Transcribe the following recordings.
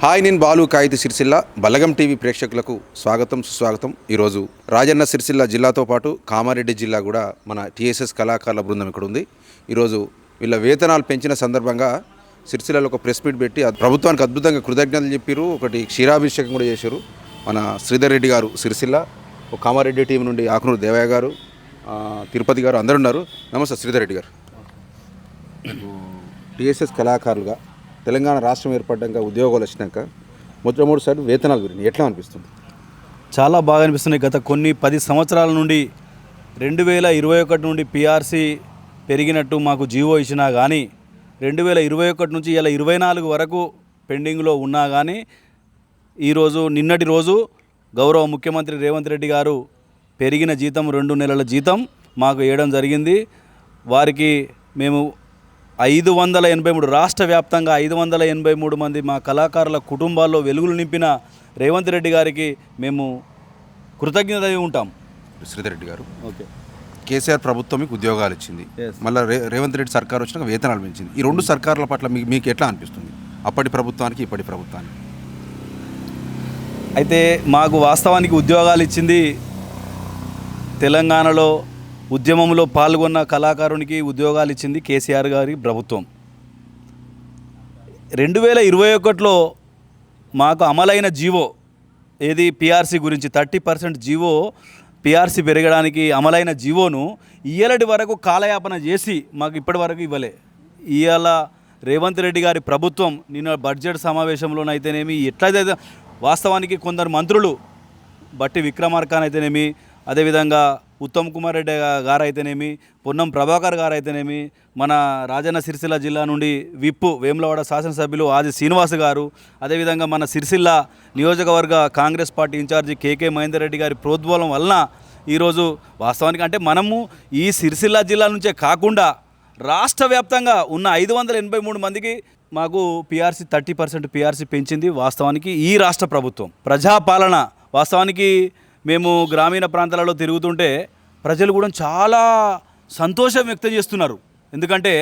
Hi నేను బాలు కాయితి Sirisilla. Balagam TV ప్రేక్షకులకు స్వాగతం సుస్వాగతం. ఈరోజు రాజన్న సిరిసిల్ల జిల్లాతో పాటు కామారెడ్డి జిల్లా కూడా మన టీఎస్ఎస్ కళాకారుల బృందం ఇక్కడ ఉంది. ఈరోజు వీళ్ళ వేతనాలు పెంచిన సందర్భంగా సిరిసిల్లలో ఒక ప్రెస్ మీట్ పెట్టి ప్రభుత్వానికి అద్భుతంగా కృతజ్ఞతలు చెప్పారు ఒకటి క్షీరాభిషేకం కూడా చేశారు మన శ్రీధర్ రెడ్డి గారు సిరిసిల్ల. ఒక కామారెడ్డి టీం నుండి ఆకునూరు దేవయ్య గారు తిరుపతి గారు అందరు ఉన్నారు. నమస్తే శ్రీధర్ రెడ్డి గారు. టీఎస్ఎస్ కళాకారులుగా తెలంగాణ రాష్ట్రం ఏర్పడ్డాక ఉద్యోగాలు వచ్చినాక మొట్టమొదటిసారి వేతనాల గురించి ఎట్లా అనిపిస్తుంది? చాలా బాగా అనిపిస్తున్నాయి గత కొన్ని పది సంవత్సరాల నుండి రెండు వేల ఇరవై ఒకటి నుండి పిఆర్సీ పెరిగినట్టు మాకు జీవో ఇచ్చినా కానీ రెండు వేల ఇరవై ఒకటి నుంచి ఇలా ఇరవై నాలుగు వరకు పెండింగ్లో ఉన్నా కానీ ఈరోజు నిన్నటి రోజు గౌరవ ముఖ్యమంత్రి రేవంత్ రెడ్డి గారు పెరిగిన జీతం రెండు నెలల జీతం మాకు వేయడం జరిగింది. వారికి మేము ఐదు వందల ఎనభై మూడు రాష్ట్ర వ్యాప్తంగా ఐదు వందల ఎనభై మూడు మంది మా కళాకారుల కుటుంబాల్లో వెలుగులు నింపిన రేవంత్ రెడ్డి గారికి మేము కృతజ్ఞత ఉంటాం. శ్రీధర్ రెడ్డి గారు. ఓకే. కేసీఆర్ ప్రభుత్వం మీకు ఉద్యోగాలు ఇచ్చింది. మళ్ళీ రే రేవంత్ రెడ్డి సర్కార్ వచ్చినాక వేతనాలు పెంచింది. ఈ రెండు సర్కార్ల పట్ల మీకు మీకు ఎట్లా అనిపిస్తుంది? అప్పటి ప్రభుత్వానికి ఇప్పటి ప్రభుత్వానికి. అయితే మాకు వాస్తవానికి ఉద్యోగాలు ఇచ్చింది తెలంగాణలో ఉద్యమంలో పాల్గొన్న కళాకారునికి ఉద్యోగాలు ఇచ్చింది కేసీఆర్ గారి ప్రభుత్వం. రెండు వేల ఇరవై ఒకటిలో మాకు అమలైన జీవో ఏది? పిఆర్సీ గురించి థర్టీ పర్సెంట్ జీవో పిఆర్సీ పెరగడానికి అమలైన జీవోను ఇయ్యలటి వరకు కాలయాపన చేసి మాకు ఇప్పటి వరకు ఇవ్వలే. ఇవాళ రేవంత్ రెడ్డి గారి ప్రభుత్వం నిన్న బడ్జెట్ సమావేశంలోనైతేనేమి ఎట్లయితే వాస్తవానికి కొందరు మంత్రులు బట్టి విక్రమార్కాన్ అయితేనేమి అదేవిధంగా ఉత్తమ్ కుమార్ రెడ్డి గారు అయితేనేమి పొన్నం ప్రభాకర్ గారు అయితేనేమి మన రాజన్న సిరిసిల్ల జిల్లా నుండి విప్పు వేములవాడ శాసనసభ్యులు ఆది శ్రీనివాస్ గారు అదేవిధంగా మన సిరిసిల్ల నియోజకవర్గ Congress party in charge KK Mahender Reddy గారి ప్రోద్బలం వలన ఈరోజు వాస్తవానికి అంటే మనము ఈ సిరిసిల్ల జిల్లా నుంచే కాకుండా రాష్ట్ర వ్యాప్తంగా ఉన్న ఐదు వందల ఎనభై మూడు మందికి మాకు పిఆర్సీ థర్టీ పర్సెంట్ పిఆర్సీ పెంచింది వాస్తవానికి ఈ రాష్ట్ర ప్రభుత్వం. ప్రజాపాలన వాస్తవానికి మేము గ్రామీణ ప్రాంతాలలో తిరుగుతుంటే ప్రజలు కూడా చాలా సంతోషం వ్యక్తం చేస్తున్నారు. ఎందుకంటే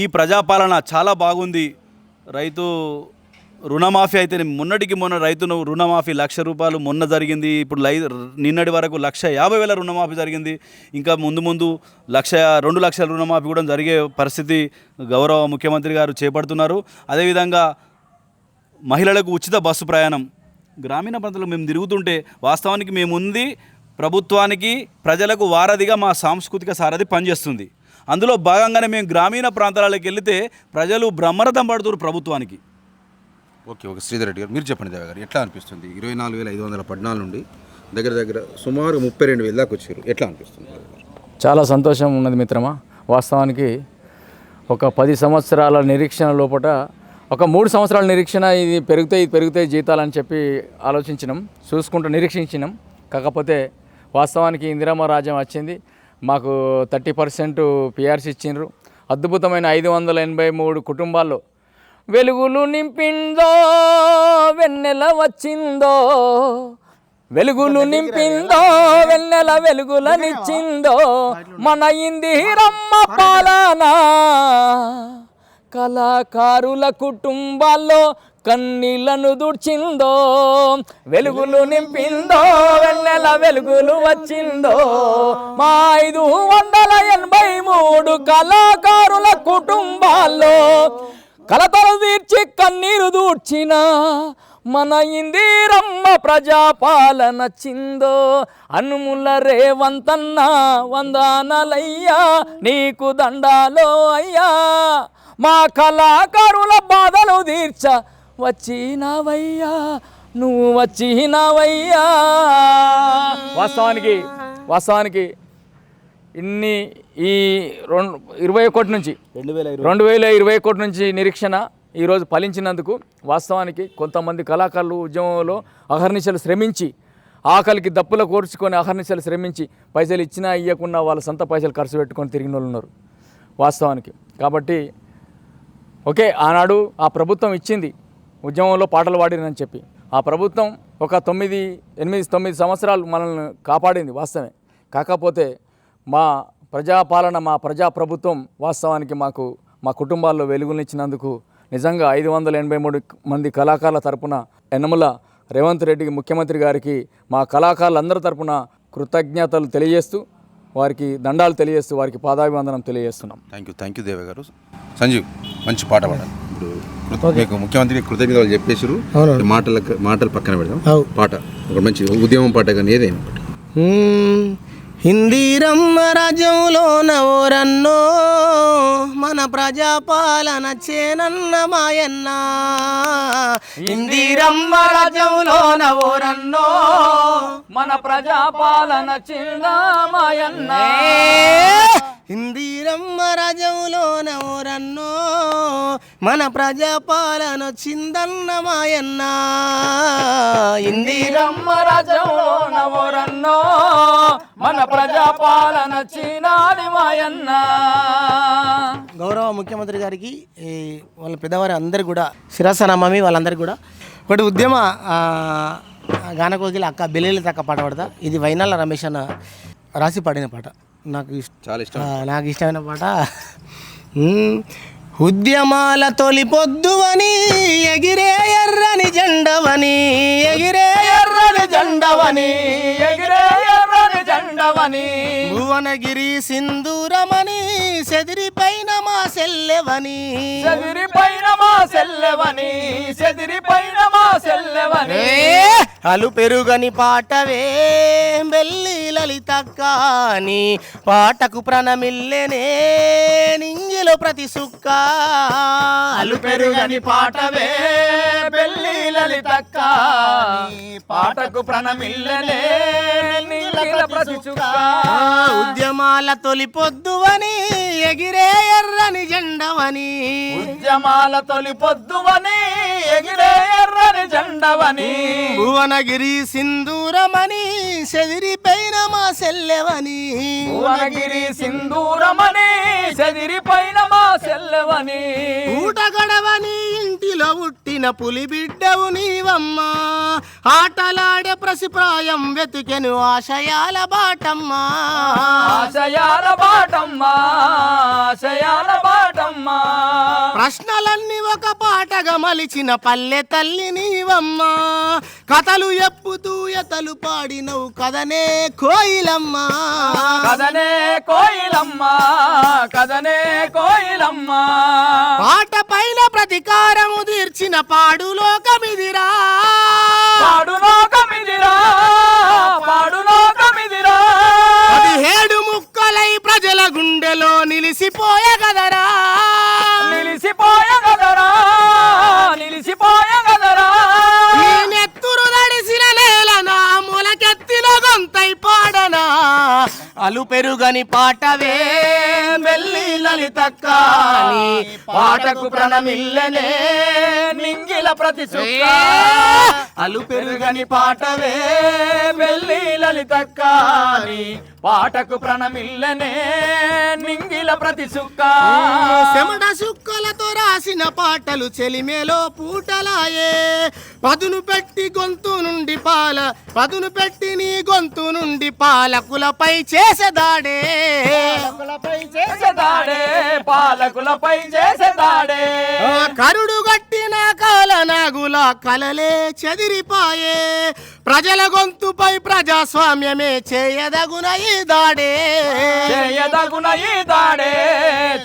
ఈ ప్రజాపాలన చాలా బాగుంది. రైతు రుణమాఫీ అయితే మొన్నటికి మొన్న రైతును రుణమాఫీ లక్ష రూపాయలు మొన్న జరిగింది. ఇప్పుడు లై నిన్నటి వరకు లక్ష యాభై వేల రుణమాఫీ జరిగింది. ఇంకా ముందు ముందు లక్ష రెండు లక్షల రుణమాఫీ కూడా జరిగే పరిస్థితి గౌరవ ముఖ్యమంత్రి గారు చేపడుతున్నారు. అదేవిధంగా మహిళలకు ఉచిత బస్సు ప్రయాణం. గ్రామీణ ప్రాంతాల్లో మేము తిరుగుతుంటే వాస్తవానికి మేము ఉంది ప్రభుత్వానికి ప్రజలకు వారధిగా మా సాంస్కృతిక సారథి పనిచేస్తుంది. అందులో భాగంగానే మేము గ్రామీణ ప్రాంతాలకు వెళితే ప్రజలు బ్రహ్మరథం పడుతున్నారు ప్రభుత్వానికి. Okay okay. శ్రీధర్ రెడ్డి గారు మీరు చెప్పండి దేవ గారు ఎట్లా అనిపిస్తుంది? ఇరవై నాలుగు వేల ఐదు వందల పద్నాలుగు నుండి దగ్గర దగ్గర సుమారు ముప్పై రెండు వేల దాకా వచ్చారు. ఎట్లా అనిపిస్తుంది? చాలా సంతోషం ఉన్నది మిత్రమా. వాస్తవానికి ఒక పది సంవత్సరాల నిరీక్షణ లోపల ఒక మూడు సంవత్సరాల నిరీక్షణ ఇది పెరుగుతాయి ఇది పెరుగుతాయి జీతాలు అని చెప్పి ఆలోచించినాం చూసుకుంటూ నిరీక్షించినాం. కాకపోతే వాస్తవానికి ఇందిరమ్మ రాజ్యం వచ్చింది. మాకు థర్టీ పర్సెంట్ పిఆర్సీ ఇచ్చిండ్రు. అద్భుతమైన ఐదు వందల ఎనభై మూడు కుటుంబాల్లో వెలుగులు నింపిందో వెన్నెల వచ్చిందో వెలుగులు నింపిందో వెన్నెల వెలుగులనిచ్చిందో మన ఇందిరమ్మ పాలన కళాకారుల కుటుంబాల్లో కన్నీళ్ళను దూడ్చిందో వెలుగులు నింపిందో వెన్నెల వెలుగులు వచ్చిందో. మా ఐదు వందల ఎనభై మూడు కళాకారుల కుటుంబాల్లో కలతలు తీర్చి కన్నీరు దూడ్చిన మన ఇందిరమ్మ ప్రజాపాలన చిందో అనుముల రేవంతన్న వందనలయ్యా నీకు దండాలో అయ్యా. మా కళాకారుల బాధలు తీర్చ వచ్చినవయ్యా నువ్వు వచ్చినవయ్యా. వాస్తవానికి వాస్తవానికి ఇన్ని ఈ రెండు ఇరవై ఒకటి నుంచి రెండు వేల రెండు వేల ఇరవై ఒకటి నుంచి నిరీక్షణ ఈరోజు ఫలించినందుకు వాస్తవానికి కొంతమంది కళాకారులు ఉద్యమంలో అహర్నిశలు శ్రమించి ఆకలికి దప్పుల కోర్చుకొని అహర్నిశలు శ్రమించి పైసలు ఇచ్చినా ఇవ్వకుండా వాళ్ళ సొంత పైసలు ఖర్చు పెట్టుకొని తిరిగిన వాళ్ళు ఉన్నారు. వాస్తవానికి. కాబట్టి ఓకే ఆనాడు ఆ ప్రభుత్వం ఇచ్చింది ఉద్యమంలో పాటలు పాడినని చెప్పి. ఆ ప్రభుత్వం ఒక తొమ్మిది ఎనిమిది తొమ్మిది సంవత్సరాలు మనల్ని కాపాడింది వాస్తవమే. కాకపోతే మా ప్రజాపాలన మా ప్రజాప్రభుత్వం వాస్తవానికి మాకు మా కుటుంబాల్లో వెలుగునిచ్చినందుకు నిజంగా ఐదు వందల ఎనభై మూడు మంది కళాకారుల తరపున యనమల రేవంత్ రెడ్డికి ముఖ్యమంత్రి గారికి మా కళాకారులందరి తరపున కృతజ్ఞతలు తెలియజేస్తూ వారికి దండాలు తెలియజేస్తూ వారికి పాదాభివందనం తెలియజేస్తున్నాం. థ్యాంక్ యూ థ్యాంక్ యూ దేవ గారు సంజీవ్ మంచి పాట పాడాలి. ఇప్పుడు మీకు ముఖ్యమంత్రి కృతజ్ఞతలు చెప్పేసారు ఈ మాటల మాటలు పక్కన పెడదాం. పాట. ఒక మంచి ఉద్యమం పాట కానీ ఏదైనా ఒకటి మ్మ్. హిందీరమ్మ రాజ్యంలోన ఓరన్నో మన ప్రజాపాలన చేనన్న మాయన్న. హిందీరమ్మ రాజ్యంలోన ఓరన్నో మన ప్రజాపాలన చిన్నమాయన్న హిందీరమ్మ రాజ్యంలోన ఓరన్నో మన ప్రజాపాలన చిందన్న మాయన్న. హిందీరమ్మ రాజ్యంలో నవరన్నో మన ప్రజాపాలన చినాది మాయన్న. గౌరవ ముఖ్యమంత్రి గారికి వాళ్ళ పెద్దవారి అందరు కూడా శిరస నమామి వాళ్ళందరికీ కూడా. ఒకటి ఉద్యమ గానకోకిల అక్క బెల్లెలి తక్క పాట పాడతా. ఇది వైనాల రమేష్ అన్న రాసి పాడిన పాట. నాకు ఇష్ట చాలా ఇష్టం నాకు ఇష్టమైన పాట. ఉద్యమాల తొలి పొద్దువని ఎగిరే ఎర్రని జెండవని ఎగిరే ఎర్రని జెండవని ఎగిరే ఎర్రని జెండవని భువనగిరి సింధూరమని సెదిరి పైన మా సెల్లెవని? చెదిరి పైన మా సెల్లెవని? చెదిరి పైన మా సెల్లెవని? అలు పెరుగని పాటవే బెల్లి లలితక్కాని పాటకు ప్రణమిల్లెనే నింగిలో ప్రతి సుక్క. అలు పెరుగని పాటవే బెల్లి లలితక్క. పాటకు ప్రణమిల్లనే ఉద్యమాల తొలి పొద్దువని ఎగిరే ఎర్రని జెండవని. ఉద్యమాల తొలి పొద్దువని ఎగిరే ఎర్రని జెండవని. భువనగిరి సింధూరమని సెదిరి పైన మా సెల్లెవని. భువనగిరి సింధూరమని చెదిరి పైన మా సెల్లెవని. ఊట గడవని ఇంటిలో పుట్టిన పులి బిడ్డవు నీవమ్మా. ఆటలాడే ప్రసిప్రాయం వెతికెను ఆశయాల బాటమ్మా. ఆశయాల బాటమ్మా ఆశయాల బాటమ్మా. ప్రశ్నలన్నీ ఒక పాటగా మలిచిన పల్లె తల్లి నీవమ్మా. కథలు ఎప్పుతూ ఎతలు పాడినవు కదనే కోయిలమ్మా. కదనే కోయిలమ్మా కదనే కోయిలమ్మా. పాట పైన ప్రతీకారము తీర్చిన పాడు లోకమిదిరా. పాడు లోకమిదిరా పాడు లోకమిదిరా. పదిహేడు ముక్కలై ప్రజల గుండెలో నిలిసిపోయే కదరా నిలిసిపోయ గదరా నిలిసిపోయ గదరా. నీ నెత్తురు నడిసిన నేల నా మూలకెత్తిన గొంతై పాడనా. అలు పెరుగని పాటవే మెల్లి లలితక్క పాటకు ప్రణమిల్లనే నింగిల ప్రతి అలు పెరుగని పాటవే వెళ్ళి లలితక్కాని పాటకు ప్రణమిల్లనే నింగిల ప్రతి చుక్క చెమట సుక్కలతో రాసిన పాటలు చెలిమేలో పూటలాయే. పదును పెట్టి గొంతు నుండి పాల పదును పెట్టి నీ గొంతు నుండి పాలకులపై చేసేదాడే చేసేదాడే పాలకులపై చేసేదాడే కరుడు గట్టిన కాల నాగుల కలలే చెదిరిపాయే. ప్రజల గొంతుపై ప్రజాస్వామ్యమే చేయదగున ఈ దాడే. చేయదగున ఈ దాడే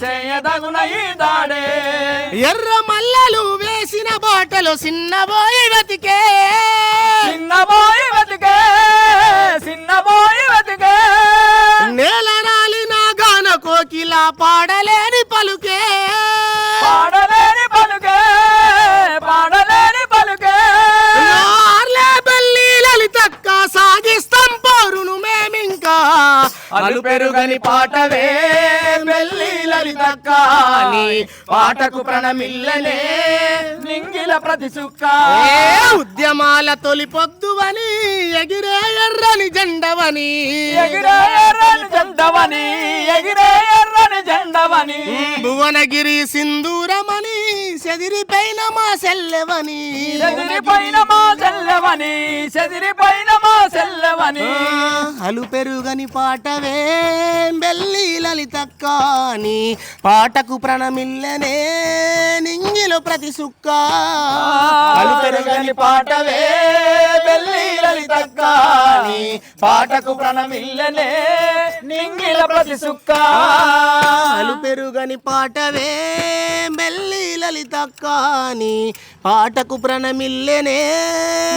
చేయదగున ఈ దాడే. ఎర్ర మల్లలు వేసిన బాటలు చిన్నబోయి వెతికే చిన్నబోయి వెతికే చిన్నబోయి వెతికే నేల రాలిన గాన కోకిల పాడలేని పలుకే. అలు పెరుగని పాటవే మెల్లి లలితక్క నీ పాటకు ప్రణమిల్లనే నింగిల ప్రతి చుక్క ఏ ఉద్యమాల తొలి పొద్దువని ఎగిరే ఎర్రని జెండవని. ఎగిరే ఎర్రని జెండవని ఎగిరే జెండవని భువనగిరి సింధూరమని చెదిరిపైన మా సెల్లెవని. చెదిరిపోయిన మా చెల్లెవని చెదిరిపోయిన మా చెల్లెవని అలు పెరుగని పాటవే బెల్లి లలితక్కాని. పాటకు ప్రణమిల్లనే నింగిలో ప్రతి సుక్క. అలు పెరుగని పాటవే బెల్లి లలితక్కాని. పాటకు ప్రణమిల్లనే నింగిల ప్రతి సుక్క. అలు పెరుగని పాటవే బెల్లి లలితక్కాని పాటకు ప్రణమిల్లనే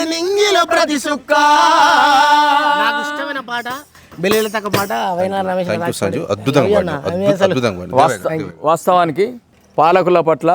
నింగిలో ప్రతి సుక్క. నాకు ఇష్టమైన పాట రమేష్ అద్భుతంగా వాస్తవానికి పాలకుల పట్ల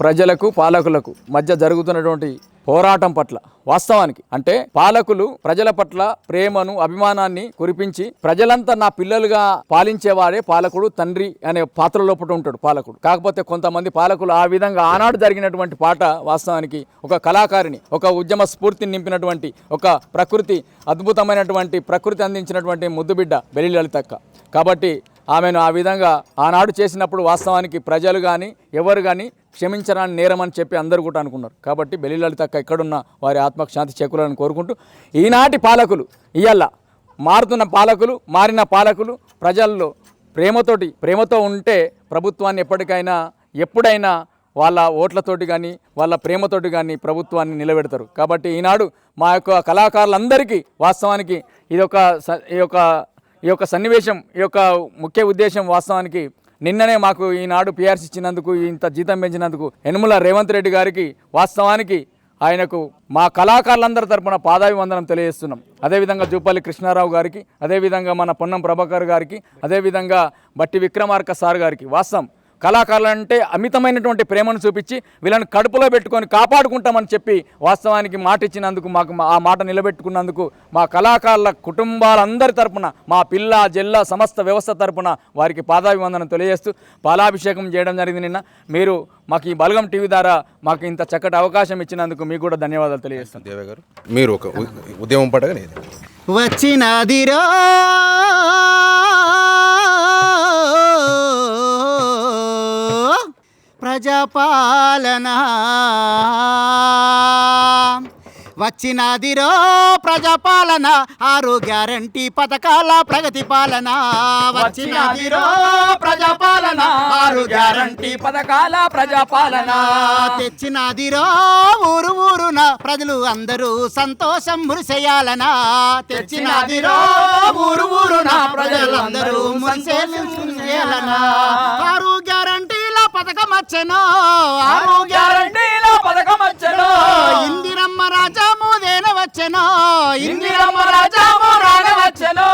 ప్రజలకు పాలకులకు మధ్య జరుగుతున్నటువంటి పోరాటం పట్ల వాస్తవానికి అంటే పాలకులు ప్రజల పట్ల ప్రేమను అభిమానాన్ని కురిపించి ప్రజలంతా నా పిల్లలుగా పాలించేవాడే పాలకుడు తండ్రి అనే పాత్ర లోపల ఉంటాడు పాలకుడు. కాకపోతే కొంతమంది పాలకులు ఆ విధంగా ఆనాడు జరిగినటువంటి పాట వాస్తవానికి ఒక కళాకారిని ఒక ఉద్యమ స్ఫూర్తిని నింపినటువంటి ఒక ప్రకృతి అద్భుతమైనటువంటి ప్రకృతి అందించినటువంటి ముద్దుబిడ్డ బెలి లలితక్క కాబట్టి ఆమెను ఆ విధంగా ఆనాడు చేసినప్పుడు వాస్తవానికి ప్రజలు కానీ ఎవరు కానీ క్షమించరాని నేరం అని చెప్పి అందరూ కూడా అనుకున్నారు. కాబట్టి బెల్లి లలితక్క ఎక్కడున్న వారి ఆత్మకు శాంతి చేకూరాలని కోరుకుంటూ ఈనాటి పాలకులు ఇయ్యాల మారుతున్న పాలకులు మారిన పాలకులు ప్రజల్లో ప్రేమతోటి ప్రేమతో ఉంటే ప్రభుత్వాన్ని ఎప్పటికైనా ఎప్పుడైనా వాళ్ళ ఓట్లతోటి కానీ వాళ్ళ ప్రేమతోటి కానీ ప్రభుత్వాన్ని నిలబెడతారు. కాబట్టి ఈనాడు మా యొక్క కళాకారులందరికీ వాస్తవానికి ఇది ఒక స- ఈ యొక్క ఈ యొక్క సన్నివేశం ఈ యొక్క ముఖ్య ఉద్దేశం వాస్తవానికి నిన్ననే మాకు ఈనాడు పిఆర్సీ ఇచ్చినందుకు ఇంత జీతం పెంచినందుకు యనుమల రేవంత్ రెడ్డి గారికి వాస్తవానికి ఆయనకు మా కళాకారులందరి తరపున పాదాభివందనం తెలియజేస్తున్నాం. అదేవిధంగా జూపల్లి కృష్ణారావు గారికి అదేవిధంగా మన పొన్నం ప్రభాకర్ గారికి అదేవిధంగా బట్టి విక్రమార్క సార్ గారికి వాస్తవం. కళాకారులు అంటే అమితమైనటువంటి ప్రేమను చూపించి వీళ్ళని కడుపులో పెట్టుకొని కాపాడుకుంటామని చెప్పి వాస్తవానికి మాట ఇచ్చినందుకు మాకు మా- ఆ మాట నిలబెట్టుకున్నందుకు మా కళాకారుల కుటుంబాలందరి తరపున మా పిల్ల జిల్లా సమస్త వ్యవస్థ తరపున వారికి పాదాభివందనం తెలియజేస్తూ పాలాభిషేకం చేయడం జరిగింది నిన్న. మీరు మాకు ఈ బలగం టీవీ ద్వారా మాకు ఇంత చక్కటి అవకాశం ఇచ్చినందుకు మీకు కూడా ధన్యవాదాలు తెలియజేస్తాను దేవ గారు మీరు ఒక ఉద్యమం నేను. వచ్చినదిరో ప్రజాపాలన. వచ్చినదిరో ప్రజాపాలన. ఆరు గ్యారంటీ పథకాల ప్రగతి పాలన. వచ్చినదిరో ఆరు గ్యారంటీ పథకాల ప్రజాపాలన. తెచ్చినదిరో ఊరు ఊరున ప్రజలు అందరూ సంతోషం మురిసేయాలనా. తెచ్చినదిరో ఊరు ఊరున ప్రజలందరూ మురిసేయాలనా. ఆరు గ్యారంటీల పథకం వచ్చెను ఆరు గ్యారంటీల పథకం వచ్చెను. ఇందిరమ్మ రాజాముదేన వచ్చెను ఇందిరమ్మ రాజాము రాగవచ్చెను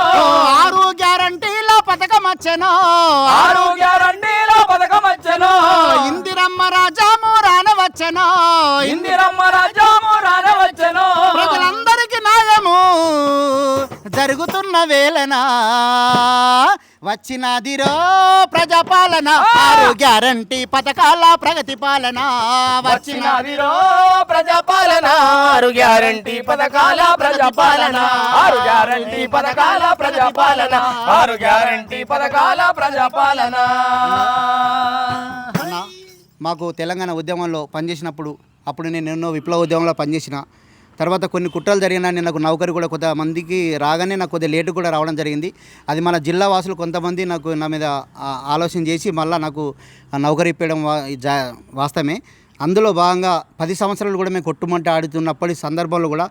ఆరు గ్యారంటీల పథకం వచ్చెను. ఆరు గ్యారంటీల పథకం వచ్చెను ఇందిరమ్మ రాజాము రానవచ్చెను ఇందిరమ్మ రాజాము రాగవచ్చెను ప్రజలందరికీ న్యాయము జరుగుతున్న వేళన. వచ్చినదిరో ప్రజాపాలన ఆరు గ్యారంటీ పథకాల ప్రగతి పాలన. వచ్చిన వచ్చినదిరో ప్రజాపాలన ఆరు గ్యారంటీ పథకాల ప్రజాపాలన ఆరు గ్యారంటీ పథకాల ప్రజాపాలన ఆరు గ్యారంటీ పథకాల ప్రజాపాలన మాకు తెలంగాణ ఉద్యమంలో పనిచేసినప్పుడు అప్పుడు నేను ఎన్నో విప్లవ ఉద్యమంలో పనిచేసిన. తర్వాత కొన్ని కుట్రలు జరిగినా నేను నాకు నౌకరి కూడా కొంతమందికి రాగానే నాకు కొద్దిగా లేటు కూడా రావడం జరిగింది. అది మన జిల్లా వాసులు కొంతమంది నాకు నా మీద ఆలోచన చేసి మళ్ళీ నాకు నౌకరి ఇప్పడం జా వాస్తవమే. అందులో భాగంగా పది సంవత్సరాలు కూడా మేము కొట్టుమంట ఆడుతున్నప్పటి సందర్భంలో కూడా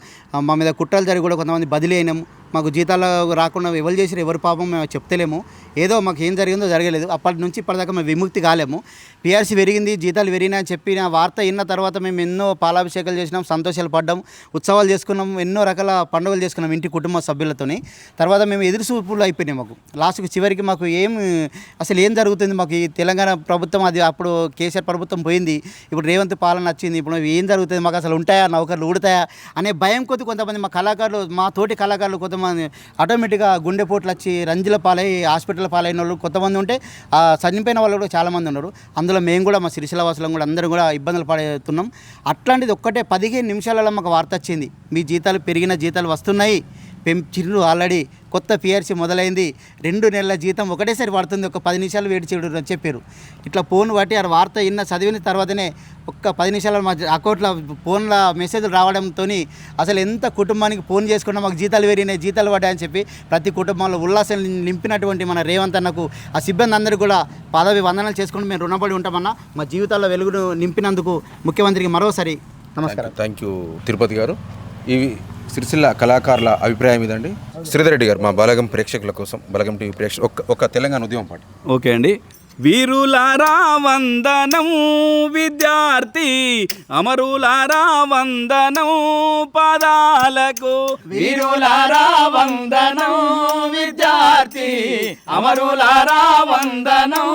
మా మీద కుట్రలు జరిగి కూడా కొంతమంది బదిలీ అయినాము. మాకు జీతాలు రాకుండా ఎవరు చేసిరు ఎవరు పాపం మేము చెప్తలేము. ఏదో మాకు ఏం జరిగిందో జరగలేదు. అప్పటి నుంచి ఇప్పటిదాకా మేము విముక్తి కాలేము. పిఆర్సీ పెరిగింది జీతాలు పెరిగినా అని చెప్పిన వార్త విన్న తర్వాత మేము ఎన్నో పాలాభిషేకాలు చేసినాం సంతోషాలు పడ్డాం ఉత్సవాలు చేసుకున్నాం ఎన్నో రకాల పండుగలు చేసుకున్నాం ఇంటి కుటుంబ సభ్యులతోని. తర్వాత మేము ఎదురు చూపులు అయిపోయినాయి మాకు. లాస్ట్కి చివరికి మాకు ఏం అసలు ఏం జరుగుతుంది మాకు ఈ తెలంగాణ ప్రభుత్వం అది అప్పుడు కేసీఆర్ ప్రభుత్వం పోయింది. ఇప్పుడు రేవంత్ పాలన వచ్చింది ఇప్పుడు ఏం జరుగుతుంది మాకు అసలు ఉంటాయా నౌకర్లు ఊడతాయా అనే భయం కొద్ది కొంతమంది మా కళాకారులు మా తోటి కళాకారులు కొంతమంది ఆటోమేటిక్గా గుండెపోట్లు వచ్చి రంజుల పాలై హాస్పిటల్ పాలైన వాళ్ళు కొంతమంది ఉంటే చనిపోయిన వాళ్ళు కూడా చాలామంది ఉన్నారు. అందులో మేము కూడా మా సిరిసిల వాసులం కూడా అందరం కూడా ఇబ్బందులు పడుతున్నాం. అట్లాంటిది ఒక్కటే పదిహేను నిమిషాలలో మాకు వార్త వచ్చింది. మీ జీతాలు పెరిగిన జీతాలు వస్తున్నాయి. పెంచిర్రు ఆల్రెడీ కొత్త పిఆర్సీ మొదలైంది. రెండు నెలల జీతం ఒకటేసారి పడుతుంది. ఒక పది నిమిషాలు వేడి చేయడం అని చెప్పారు. ఇట్లా ఫోన్ బట్టి ఆ వార్త విన్న చదివిన తర్వాతనే ఒక్క పది నిమిషాల మా అకౌంట్లో ఫోన్ల మెసేజ్లు రావడంతో అసలు ఎంత కుటుంబానికి ఫోన్ చేసుకున్నా మాకు జీతాలు పెరిగినాయి జీతాలు పడ్డాయని చెప్పి ప్రతి కుటుంబంలో ఉల్లాసం నింపినటువంటి మన రేవంత్ అన్నకు ఆ సిబ్బంది అందరూ కూడా పదవి వందనాలు చేసుకుని మేము రుణపడి ఉంటామన్నా మా జీవితాల్లో వెలుగును నింపినందుకు ముఖ్యమంత్రికి మరోసారి నమస్కారం. థ్యాంక్ యూ తిరుపతి గారు. ఇవి సిరిసిల్ల కళాకారుల అభిప్రాయం ఇదండి. శ్రీధర్ రెడ్డి గారు మా బలగం ప్రేక్షకుల కోసం బలగం టీవీ ప్రేక్షకులు ఒక ఒక తెలంగాణ ఉద్యమం పాట. ఓకే అండి. వీరులారా వందనం విద్యార్థి అమరులారా వందనం పదాలకు వీరులారా వందనం విద్యార్థి అమరులారా వందనం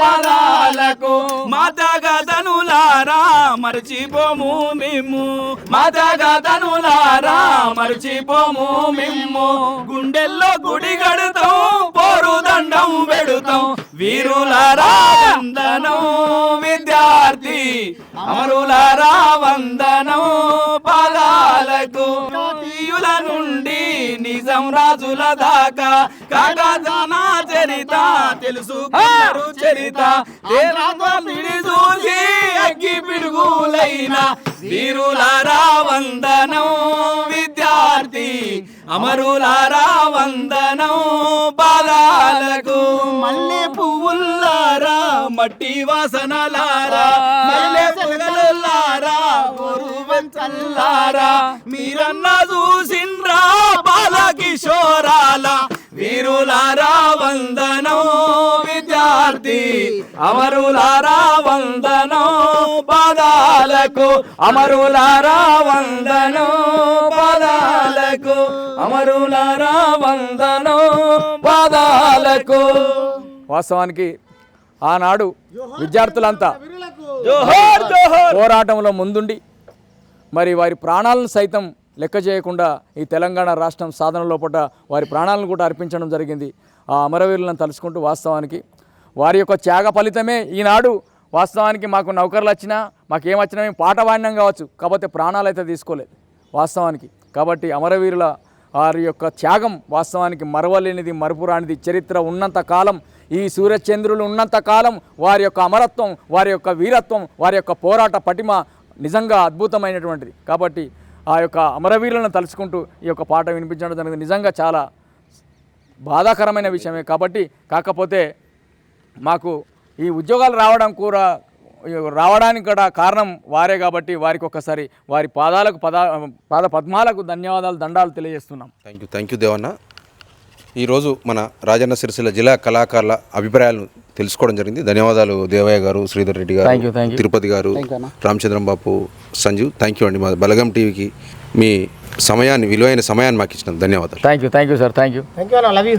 పదాలకు మాతగదనులారా మరచిపోము మేము మతగతనులారా మర్చిపోము మిమ్ము. గుండెల్లో గుడి గడుతాం దండం పెడుతాం. వీరులారా రావందనం విద్యార్థి. అమరుల రావందనం పదాలకు. తీయుల నుండి నిజం రాజుల దాకా. కాకజానా చరిత తెలుసు చరిత. చూసి అగ్గి పిడుగులైన వీరుల రావందనం విద్యార్థి. అమరులారా వందనం పాదాలకు. మల్లె పువ్వుల్లారా మట్టి వాసనలారా మల్లె పొగలలారా చల్లారా మీరన్న చూసిండ్రా బాలకిషోరాల వీరులారా వందనం విద్యార్థి అమరులారా వందనం పదాలకు అమరులారా వందనం పదాలకు అమరులారా వందనం పదాలకు. వాస్తవానికి ఆనాడు విద్యార్థులంతా పోరాటంలో ముందుండి మరి వారి ప్రాణాలను సైతం లెక్క చేయకుండా ఈ తెలంగాణ రాష్ట్రం సాధనలో పడ్డ వారి ప్రాణాలను కూడా అర్పించడం జరిగింది. ఆ అమరవీరులను తలుచుకుంటూ వాస్తవానికి వారి యొక్క త్యాగ ఫలితమే ఈనాడు వాస్తవానికి మాకు నౌకర్లు వచ్చినా మాకేం వచ్చినా మేము పాట వాడినాం కావచ్చు. కాకపోతే ప్రాణాలు అయితే తీసుకోలేదు వాస్తవానికి. కాబట్టి అమరవీరుల వారి యొక్క త్యాగం వాస్తవానికి మరవలేనిది మరుపురానిది చరిత్ర ఉన్నంత కాలం ఈ సూర్యచంద్రులు ఉన్నంత కాలం వారి యొక్క అమరత్వం వారి యొక్క వీరత్వం వారి యొక్క పోరాట పటిమ నిజంగా అద్భుతమైనటువంటిది. కాబట్టి ఆ యొక్క అమరవీరులను తలుచుకుంటూ ఈ యొక్క పాట వినిపించడం జరిగింది నిజంగా చాలా బాధాకరమైన విషయమే. కాబట్టి కాకపోతే మాకు ఈ ఉద్యోగాలు రావడం కూడా రావడానికి కూడా కారణం వారే కాబట్టి వారికి ఒక్కసారి వారి పాదాలకు పదా పాద పద్మాలకు ధన్యవాదాలు దండాలు తెలియజేస్తున్నాం. Thank you thank you Devanna. ఈరోజు మన రాజన్న సిరిసిల్ల జిల్లా కళాకారుల అభిప్రాయాలను తెలుసుకోవడం జరిగింది. ధన్యవాదాలు దేవయ్య గారు శ్రీధర్ రెడ్డి గారు. తిరుపతి గారు రామచంద్రం బాపు సంజీవ్ థ్యాంక్ యూ అండి. మా బలగం టీవీకి మీ సమయాన్ని విలువైన సమయాన్ని మాకు ఇచ్చిన ధన్యవాదాలు. Thank you thank you sir thank you thank you love you